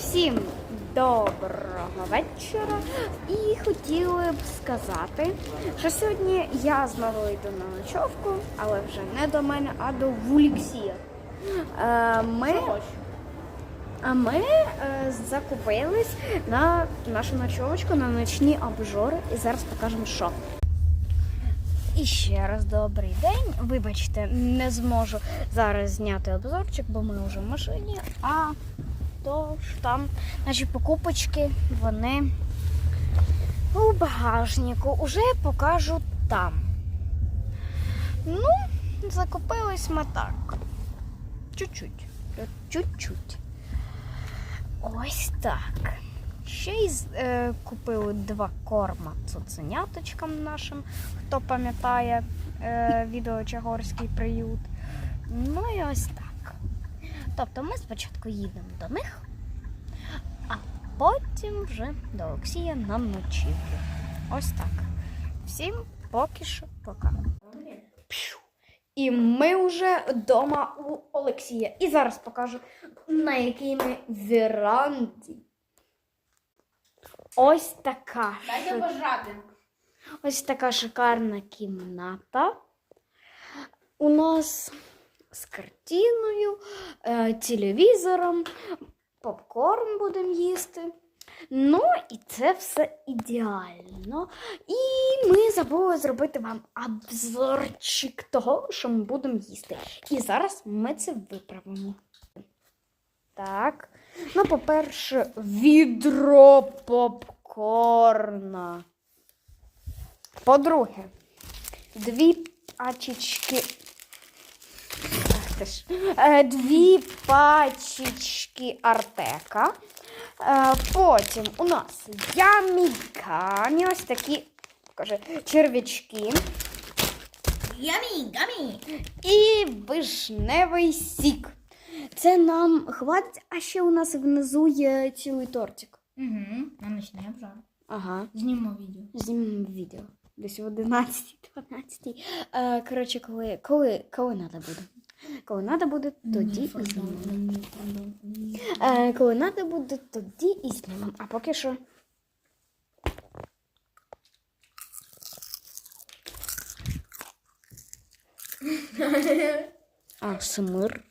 Всім доброго вечора. І хотіли б сказати, що сьогодні я знову йду на ночовку, але вже не до мене, а до Вуліксія. Е, Ми, а ми е, закупились на нашу ночовочку, на ночні обжори, і зараз покажемо, що. І ще раз добрий день. Вибачте, не зможу зараз зняти обзорчик, бо ми вже в машині. А тож там наші покупочки, вони у багажнику. Уже покажу там. Ну, закупились ми так. Чуть-чуть. Чуть-чуть. Ось так. Ще й е, купили два корма цуценяточкам нашим, хто пам'ятає е, відео Чагорський приют. Ну і ось так. Тобто ми спочатку їдемо до них, а потім вже до Олексія на ночівлю. Ось так. Всім поки що пока. І ми вже вдома у Олексія. І зараз покажу, на якій ми веранді. Ось така. Дайте пожрати. Ось така шикарна кімната. У нас з картиною, телевізором, попкорн будемо їсти. Ну, і це все ідеально. І ми забули зробити вам обзорчик того, що ми будемо їсти. І зараз ми це виправимо. Так. Ну, по-перше, відро попкорна. По-друге, дві пачечки. Ж. Е, Дві пачечки артека. Е, Потім у нас ямігамі, ось такі покажи, черв'ячки. Ямі, гамі. І вишневий сік. Це нам хватить, а ще у нас внизу є цілий тортик. Угу. На ночний обжар. Ага. Знімемо відео. Знімемо відео. Десь в 11-12. Е, коротше, коли, коли, коли надо буде. Коли надо буде, тоді і знімемо. Е, коли надо буде, тоді і знімемо. А поки що. А, смир.